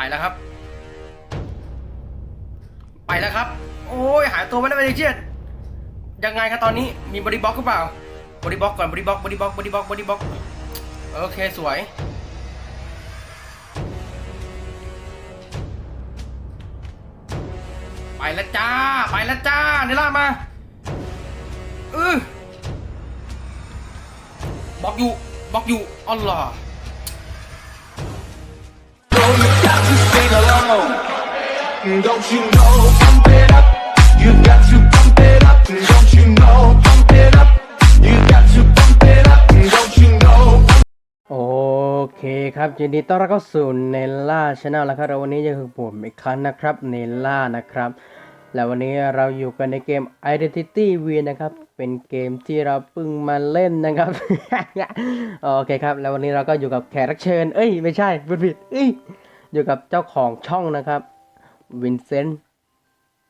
ไปแล้วครับ ไปแล้วครับ โอ้ยหายตัวไม่ได้ไปเลยเชียดยังไงครับตอนนี้มีบริบ็อกหรือเปล่าบริบ็อกก่อนบริบ็อกบริบ็อกบริบ็อกบริบ็อกโอเคสวยไปแล้วจ้า ไปแล้วจ้าเนล่ามาอือบล็อกอยู่บล็อกอยู่อ๋อเหรอ Don't you know, pump it up. You got to pump it up. Don't you know, pump it up. You got to pump it up. Don't you know, โอเคครับยินดีต้อนรับเข้าสู่เนล่าชาแนลแล้วครับแล้ววันนี้จะคือผมอีกครั้งนะครับเนล่านะครับแล้ววันนี้เราอยู่กันในเกม Identity V นะครับ เป็นเกมที่เราเพิ่งมาเล่นนะครับ โอเคครับ แล้ววันนี้เราก็อยู่กับแขกรับเชิญ เอ้ย ไม่ใช่ผิดผิดเอ้ย อยู่กับเจ้าของช่องนะครับ วินเซนต์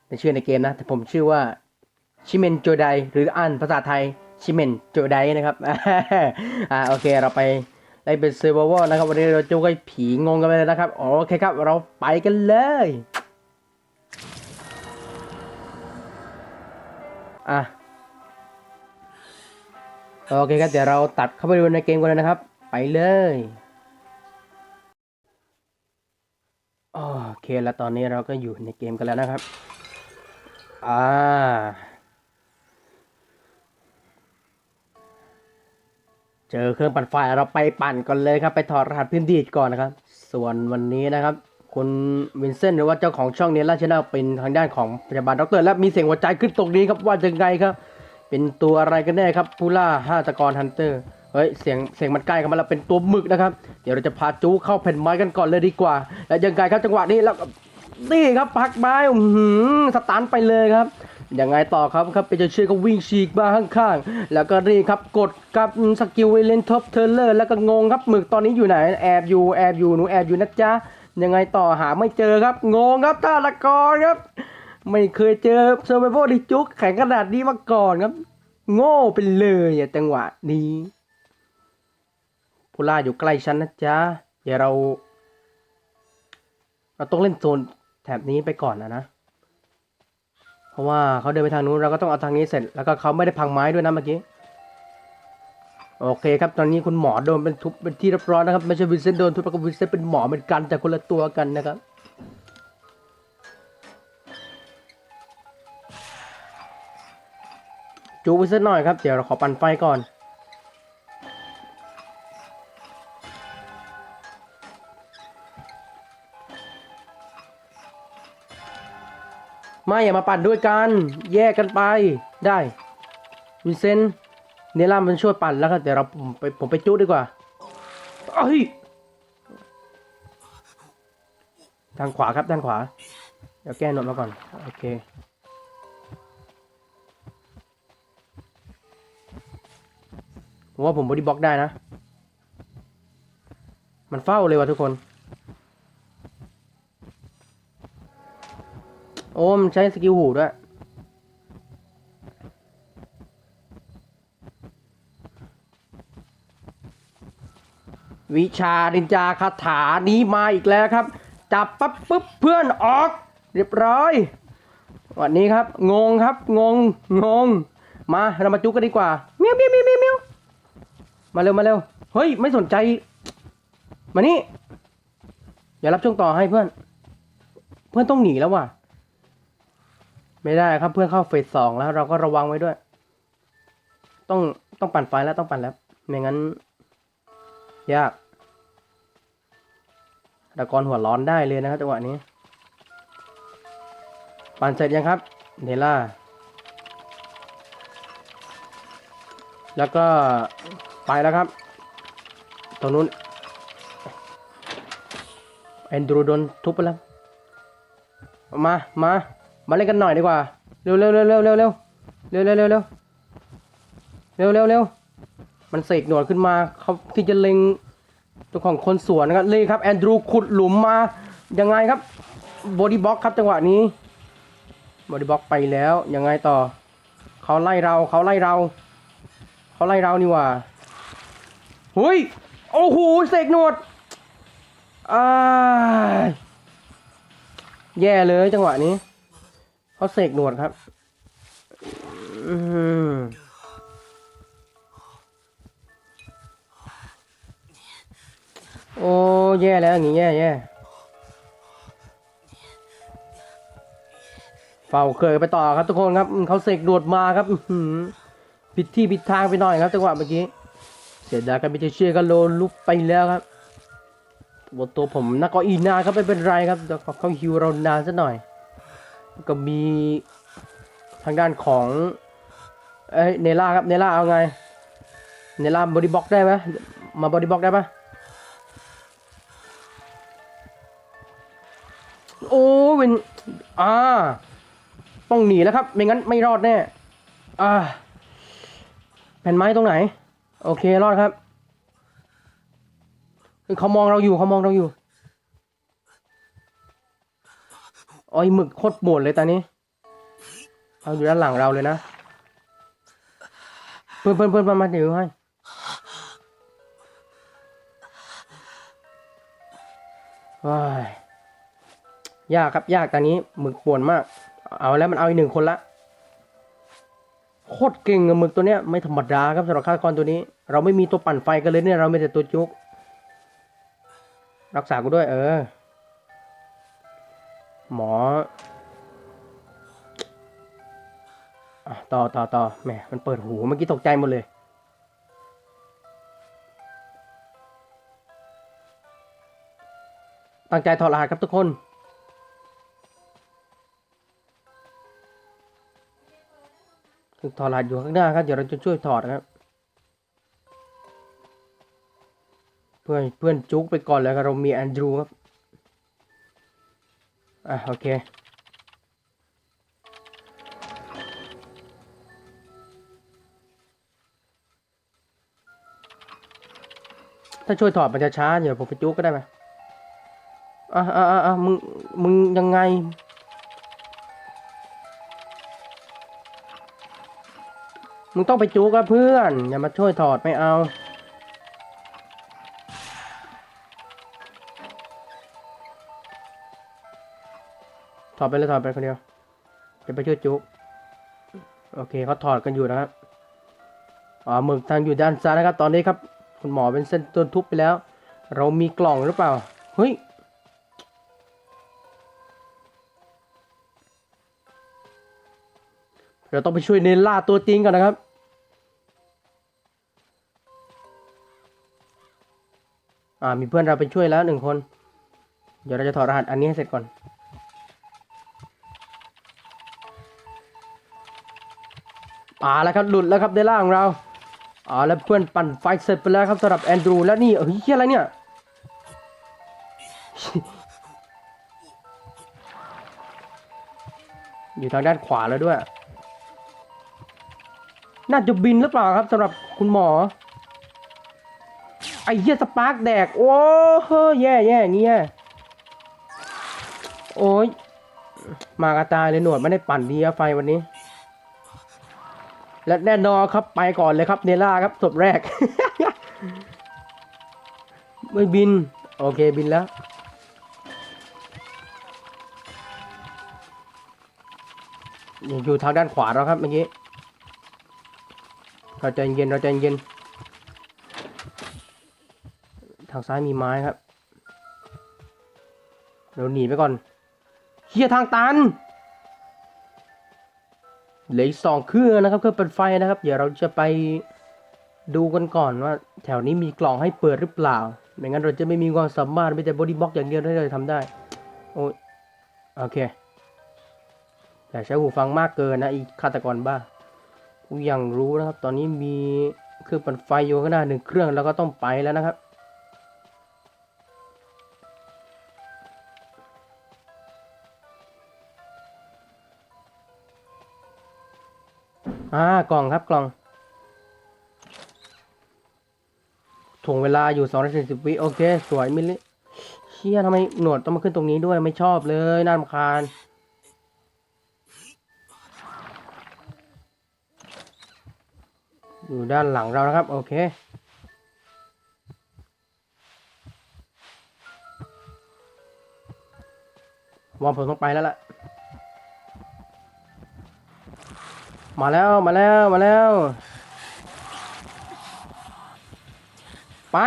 ในชื่อในเกมนะ แต่ผมชื่อว่าชิเมนโจไดหรืออ่านภาษาไทยชิเมนโจไดนะครับ อ่าโอเคเราไปได้เป็นเซอร์ไวอร์นะครับ วันนี้เราจะให้ผีงงกันไปเลยนะครับ โอเคครับ เราไปกันเลย อะโอเคครับเดี๋ยวเราตัดเข้าไปดูในเกมกันเลยนะครับ ไปเลย โอเคแล้วตอนนี้เราก็อยู่ในเกมกันแล้วนะครับ อ่า เจอเครื่องปั่นไฟเราไปปั่นก่อนเลยครับ ไปถอดรหัสพื้นที่ก่อนนะครับ ส่วนวันนี้นะครับ คุณวินเซนต์หรือว่าเจ้าของช่องนี้ราชนาเป็นทางด้านของพยาบาลด็อกเตอร์และมีเสียงหัวใจขึ้นตรงนี้ครับว่าจะไงครับ เป็นตัวอะไรกันแน่ครับผู้ล่าห้าตะกรฮันเตอร์ ฮ้ยเสียงเสียงมันใกล้กันมาแล้วเป็นตัวหมึกนะครับ เดี๋ยวเราจะพาจูเข้าแผ่นไม้กันก่อนเลยดีกว่า และยังไงครับจังหวะนี้แล้วนี่ครับพักไม้หือสตันไปเลยครับยังไงต่อครับครับไปเจะเชื่อก็วิ่งฉีกมาข้างๆ แล้วก็นี่ครับกดกับสกิลเอเลนท็อปเทเลอร์แล้วก็งงครับหมึกตอนนี้อยู่ไหนแอบอยู่แอบอยู่หนูแอบอยู่นะจ๊ะยังไงต่อหาไม่เจอครับ งงครับทาละกรครับ ไม่เคยเจอเซอร์ไ a วดิจุกแข็งขนาดนี้มาก่อนครับ โง่ไปเลยอะจังหวะนี้ พูล่าอยู่ใกล้ฉันนะจ๊ะเดี๋ยวเรา เราต้องเล่นโซนแถบนี้ไปก่อนนะนะ เพราะว่าเขาเดินไปทางนู้นเราก็ต้องเอาทางนี้เสร็จ แล้วก็เขาไม่ได้พังไม้ด้วยนะเมื่อกี้ โอเคครับ ตอนนี้คุณหมอโดนเป็นทุบเป็นที่เรียบร้อยนะครับ ไม่ใช่วินเซนต์โดนทุบแล้วก็วินเซนต์เป็นหมอเหมือนกันแต่คนละตัวกันนะครับจูไปสักหน่อยครับ เดี๋ยวเราขอปั่นไฟก่อน ไม่อย่ามาปั่นด้วยกัน แยกกันไปได้วินเซนต์เนล่ามันช่วยปั่นแล้วครับเดี๋ยวเราผมไปผมไปจูดีกว่าเอ้ยทางขวาครับทางขวา เดี๋ยวแก้โนดมาก่อน โอเค ผมว่าผมบอดี้บล็อกได้นะ มันเฝ้าเลยว่ะทุกคน อ้มันใช้สกิลหูด้วย วิชาดินจาคาถานี้มาอีกแล้วครับ จับปั๊บปุ๊บเพื่อนออก เรียบร้อย วันนี้ครับ งงครับ งง งง มาเรามาจุกกันดีกว่าเมียวเมียวเมียวเมียวเมียวมาเร็วมาเร็ว เฮ้ย ไม่สนใจ มานี่อย่ารับช่วงต่อให้เพื่อน เพื่อนต้องหนีแล้วว่ะ ไม่ได้ครับเพื่อนเข้าเฟสสองแล้ว เราก็ระวังไว้ด้วย ต้องต้องปั่นไฟแล้วต้องปั่นแล้วไม่งั้น ยากตะกอนหัวร้อนได้เลยนะครับจังหวะนี้ ปั่นเสร็จยังครับเนล่า แล้วก็ไปแล้วครับ ตรงนู้นแอนดรูโดนทุบไปแล้ว มา มา มาเล่นกันหน่อยดีกว่า เร็วเร็วเร็วเร็วเร็วเร็วเร็วเร็วเร็วเร็วเร็วเร็วเร็วมันเสกหนวดขึ้นมาเขาที่จะเล็งตัวของคนสวนนะครับเลยครับแอนดรูขุดหลุมมายังไงครับบอดี้บล็อกครับจังหวะนี้บอดี้บล็อกไปแล้วยังไงต่อเขาไล่เราเขาไล่เราเขาไล่เรานี่ว่าหุยโอ้โหเสกหนวดอ่าแย่เลยจังหวะนี้ เขาเสกหนวดครับอืมโอ้แย่แล้วอย่างงี้แย่แย่เฝ้าเคยไปต่อครับทุกคนครับเขาเสกหนวดมาครับอือหือผิดที่ผิดทางไปหน่อยครับจังหวะเมื่อกี้ เสียดายกันไม่จะเชื่อกันโลนลุกไปแล้วครับบนตัวผมนักก็อีนาครับไม่เป็นไรครับเดี๋ยวเขาฮิวเรานานซะหน่อย ก็มีทางด้านของเอ้ยเนล่าครับเนล่าเอาไงเนล่าบอดี้บล็อกได้ไหมมาบอดี้บล็อกได้ปะโอ้เป็นอ่าต้องหนีแล้วครับ ไม่งั้นไม่รอดแน่อ่าแผ่นไม้ตรงไหน โอเครอดครับเฮ้ยเขามองเราอยู่เขามองเราอยู่ โอ้ยหมึกโคตรโหดเลยตอนนี้เขาอยู่ด้านหลังเราเลยนะ เพื่อนเพื่อนเพื่อนมามาเดี๋ยวให้ว้ายยากครับยากตอนนี้หมึกป่วนมาก เอาแล้วมันเอาอีกหนึ่งคนละ โคตรเก่งอะหมึกตัวเนี้ยไม่ธรรมดาครับสำหรับฆาตกรตัวนี้ เราไม่มีตัวปั่นไฟกันเลยเนี่ยเราไม่แต่ตัวจุก รักษากูด้วยเออ หมอต่อต่อต่อแหมมันเปิดหูเมื่อกี้ตกใจหมดเลย ตั้งใจถอดรหัสครับทุกคน ถอดรหัสอยู่ข้างหน้าครับ เดี๋ยวเราจะช่วยถอดนะครับ เพื่อนเพื่อนจุกไปก่อนเลยครับเรามีแอนดรูครับ อะโอเคถ้าช่วยถอดมันจะช้าเดี๋ยวผมไปจุกก็ได้ไหมอะอะอะอะมึง มึงยังไง มึงต้องไปจุกกับเพื่อน อย่ามาช่วยถอดไม่เอา ถอดไปเลยถอดไปคนเดียวจะไปช่วยจุกโอเคเขาถอดกันอยู่นะครับอ๋อหมึกทางอยู่ด้านซ้ายนะครับ ตอนนี้ครับ คุณหมอเป็นเส้นต้นทุบไปแล้ว เรามีกล่องหรือเปล่า เฮ้ยเราต้องไปช่วยเนล่าตัวจริงก่อนนะครับ อ่ามีเพื่อนเราไปช่วยแล้วหนึ่งคน เดี๋ยวเราจะถอดรหัสอันนี้ให้เสร็จก่อน อ่าแล้วครับหลุดแล้วครับเดล่าของเราอ่าแล้วเพื่อนปั่นไฟเสร็จไปแล้วครับสำหรับแอนดรูแล้วนี่เฮ้ยอะไรเนี่ยอยู่ทางด้านขวาแล้วด้วย น่าจะบินหรือเปล่าครับสำหรับคุณหมอ ไอ้เหี้ยสปาร์กแดก โอ้เฮ้ยแย่แย่งเงี้ยโอ้ยมากระตายเลยหนวดไม่ได้ปั่นดีอะไฟวันนี้ และแน่นอนครับไปก่อนเลยครับเนล่าครับศพแรก ไม่บิน โอเคบินแล้ว อยู่ทางด้านขวาเราครับเมื่อกี้เราใจเย็นเราใจเย็น ทางซ้ายมีไม้ครับเราหนีไปก่อนเฮียทางตัน เหลืออีกสองเครื่องนะครับเครื่องเป็นไฟนะครับ เดี๋ยวเราจะไปดูกันก่อนว่า แถวนี้มีกล่องให้เปิดหรือเปล่า ไม่งั้นเราจะไม่มีความสามารถไม่แต่บอดี้บล็อกอย่างเดียวที่เราจะทำได้ โอ้ยโอเคอย่าใช้หูฟังมากเกินนะอีฆาตกรบ้ากูยังรู้นะครับ ตอนนี้มีเครื่องปั่นไฟอยู่ข้างหน้าหนึ่งเครื่องแล้วก็ต้องไปแล้วนะครับ อ่ากล่องครับกล่องถ่วงเวลาอยู่240วิโอเค สวยมิลลิเชี่ยทำไมหนวดต้องมาขึ้นตรงนี้ด้วยไม่ชอบเลยน่ารำคาญอยู่ด้านหลังเรานะครับ โอเค ว่าผมต้องไปแล้วล่ะ มาแล้วมาแล้วมาแล้ว ไป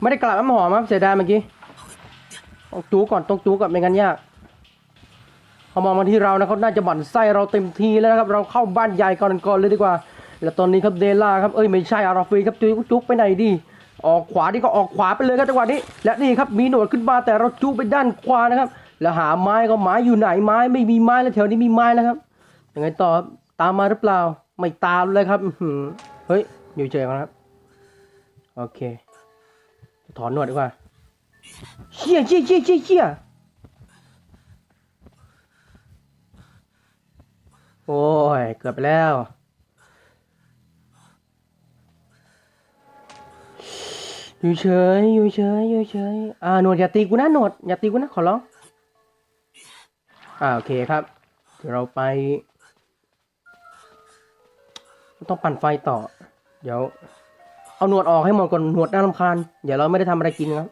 ไม่ได้กลับน้ำหอมครับเสียดายเมื่อกี้ต้องจูก่อนต้องจูก่อนไม่งั้นยากเขามองมาที่เรานะเขาน่าจะบั่นไส้เราเต็มทีแล้วนะครับ เราเข้าบ้านใหญ่ก่อนก่อนเลยดีกว่า แล้วตอนนี้ครับเดล่าครับเอ้ยไม่ใช่อาราฟีครับจุ๊กจุ๊กไปไหนดีออกขวานี่ก็ออกขวาไปเลยครับจังหวะนี้ และนี่ครับมีหนวดขึ้นมาแต่เราจุ๊ไปด้านขวานะครับ แล้วหาไม้ก็ไม้อยู่ไหนไม้ไม่มีไม้แล้วแถวนี้มีไม้แล้วครับยังไงต่อตามมาหรือเปล่า ไม่ตามเลยครับเฮ้ยอยู่เฉยก่อนครับโอเค ถอนหนวดดีกว่าเชี่ยเชี่ยเชี่ยเชี่ยเชี่ยโอ้ย เกือบไปแล้วอยู่เฉยอยู่เฉยอยู่เฉยอ่าหนวดอย่าตีกูนะหนวดอย่าตีกูนะขอร้อง อ่าโอเคครับเดี๋ยวเราไป ต้องปั่นไฟต่อ เดี๋ยว เอาหนวดออกให้หมดก่อนหนวดน่ารำคาญเดี๋ยวเราไม่ได้ทำอะไรกินครับ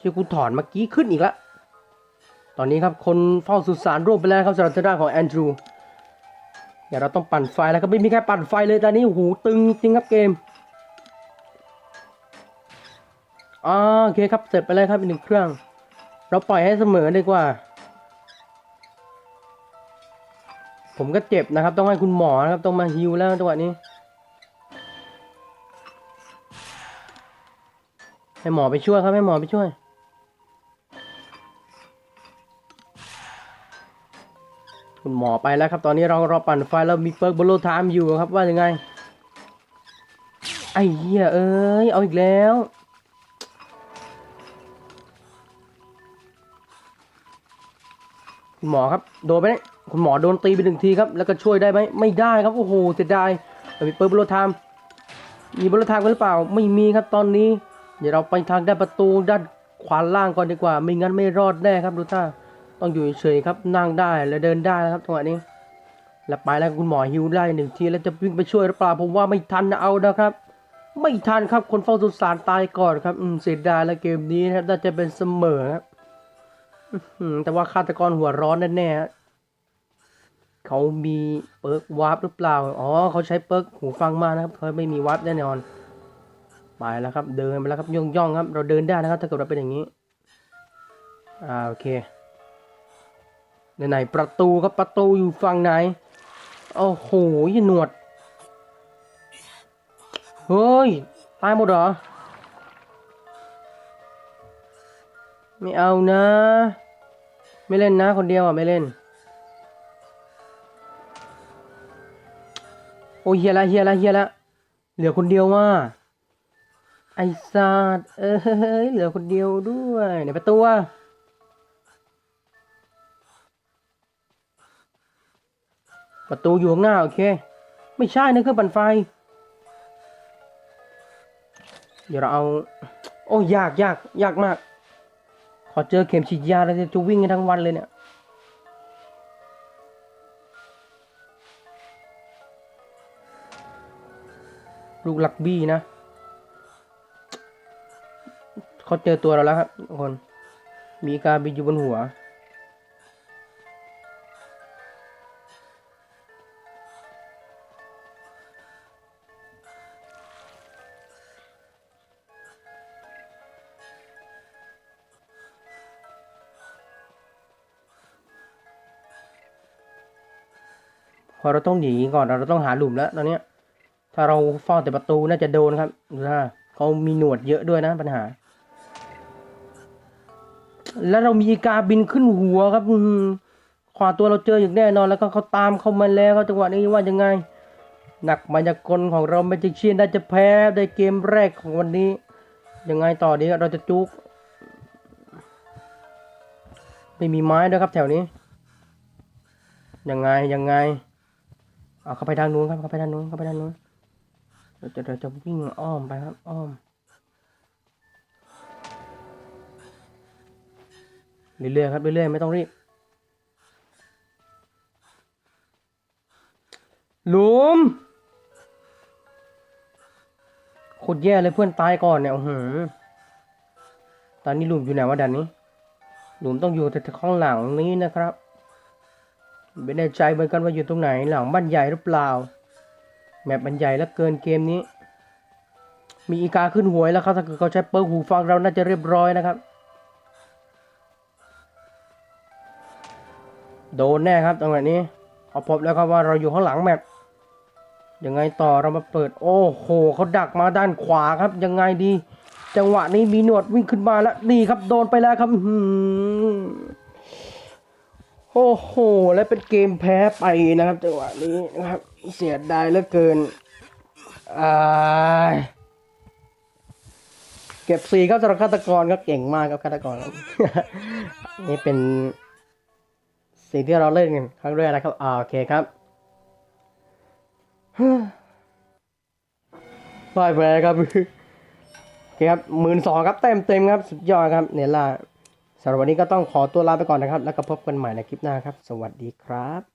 ชื่อกูถอนเมื่อกี้ขึ้นอีกแล้วตอนนี้ครับคนเฝ้าสุสานร่วมไปแล้วครับสำหรับทางด้านของแอนดรูเดี๋ยวเราต้องปั่นไฟแล้วครับไม่มีใครปั่นไฟเลยตอนนี้โอ้โหตึงจริงครับเกมอ่าโอเคครับเสร็จไปเลยครับอีกหนึ่งเครื่อง เราปล่อยให้เสมอดีกว่า ผมก็เจ็บนะครับ ต้องให้คุณหมอนะครับ ต้องมาฮิวแล้วจังหวะนี้ ให้หมอไปช่วยครับ ให้หมอไปช่วย คุณหมอไปแล้วครับ ตอนนี้เรารอปั่นไฟแล้วมีเปิร์กบอลโลไทม์อยู่ครับว่ายังไง ไอ้เหี้ยเอ้ย เอาอีกแล้ว คุณหมอครับโดนไปเนี่ยคุณหมอโดนตีไปหนึ่งทีครับแล้วก็ช่วยได้ไหมไม่ได้ครับโอ้โหเสียดายมีเปิร์กบอลโลไทม์มีบอลโลไทม์กันหรือเปล่า ไม่มีครับตอนนี้ เดี๋ยวเราไปทางด้านประตูด้านขวาล่างก่อนดีกว่า ไม่งั้นไม่รอดแน่ครับดูท่าต้องอยู่เฉยครับนั่งได้และเดินได้ครับจังหวะนี้แล้วไปแล้วคุณหมอฮิวได้หนึ่งทีแล้วจะวิ่งไปช่วยหรือเปล่าผมว่าไม่ทันนะเอานะครับ ไม่ทันครับคนเฝ้าสุสานตายก่อนครับอืมเสียดายแล้วเกมนี้นะครับน่าจะเป็นเสมอครับ แต่ว่าฆาตกรหัวร้อนแน่ๆเขามีเปิร์กวาร์ปหรือเปล่า อ๋อ เขาใช้เปิร์กหูฟังมานะครับเขาไม่มีวาร์ปแน่นอน ไปแล้วครับ เดินไปแล้วครับย่องย่องครับ เราเดินได้นะครับ ถ้าเกิดเราเป็นอย่างนี้ อ่า โอเคไหนๆประตูครับประตูอยู่ฝั่งไหน โอ้โหยหนวด เฮ้ย ตายหมดเหรอ ไม่เอานะ ไม่เล่นนะคนเดียวอะไม่เล่น โอ้เฮียละเฮียละเฮียละเหลือคนเดียวว่าไอ้สัตว์เอ้ยเหลือคนเดียวด้วยไหนประตูอะประตูอยู่ข้างหน้าโอเค ไม่ใช่นะเครื่องปั่นไฟ เดี๋ยวเราเอา โอ้ยากยากยากมาก พอเจอเข็มฉีดยาแล้วจะวิ่งกันทั้งวันเลยเนี่ย ลูกลักบี้นะเขาเจอตัวเราแล้วครับทุกคน มีการบินอยู่บนหัว อเราต้องหนีก่อนเราต้องหาหลุมแล้วตอนเนี้ย ถ้าเราเฝ้าแต่ประตูน่าจะโดนครับดูท่าเขามีหนวดเยอะด้วยนะปัญหา แล้วเรามีกาบินขึ้นหัวครับขวาตัวเราเจออย่างแน่นอนแล้วก็เขาตามเข้ามาแล้วเขาจังหวะนี้ว่ายังไง หนักมายากลของเราไม่จิเชียนได้จะแพ้ในเกมแรกของวันนี้ ยังไงต่อดีเราจะจุกไม่มีไม้ด้วยครับแถวนี้ ยังไงยังไง เอาเข้าไปทางนู้นครับ เข้าไปทางนู้น เข้าไปทางนู้น เราจะเราจะวิ่งอ้อมไปครับ อ้อม เรื่อยๆครับ เรื่อยๆ ไม่ต้องรีบ หลุมโคตรแย่เลยเพื่อนตายก่อนเนี่ยอื้อหือตอนนี้หลุมอยู่ไหนวะดันนี้ หลุมต้องอยู่แต่ข้างหลังนี้นะครับ ไม่แน่ใจเหมือนกันว่าอยู่ตรงไหนหลังบ้านใหญ่หรือเปล่า แมปมันใหญ่แล้วเกินเกมนี้ มีอีกาขึ้นหวยแล้วครับถ้าเกิดเขาใช้เปิร์หูฟังเราน่าจะเรียบร้อยนะครับ โดนแน่ครับตรงนี้เอาพบแล้วครับว่าเราอยู่ข้างหลังแมปยังไงต่อเรามาเปิด โอ้โหเขาดักมาด้านขวาครับ ยังไงดี จังหวะนี้มีหนวดวิ่งขึ้นมาแล้วนี่ครับโดนไปแล้วครับ โอ้โห และเป็นเกมแพ้ไปนะครับจังหวะนี้นะครับ เสียดายเหลือเกินอ่าเก็บสี่ครับสำหรับฆาตกรก็เก่งมากครับฆาตกรนี่เป็นสิ่งที่เราเล่นกันครั้งแรกนะครับอ่าโอเคครับพ่ายแพ้ครับโอเคครับหมื่นสองครับเต็มเต็มครับ สุดยอดครับเนล่า สำหรับวันนี้ก็ต้องขอตัวลาไปก่อนนะครับ แล้วก็พบกันใหม่ในคลิปหน้าครับ สวัสดีครับ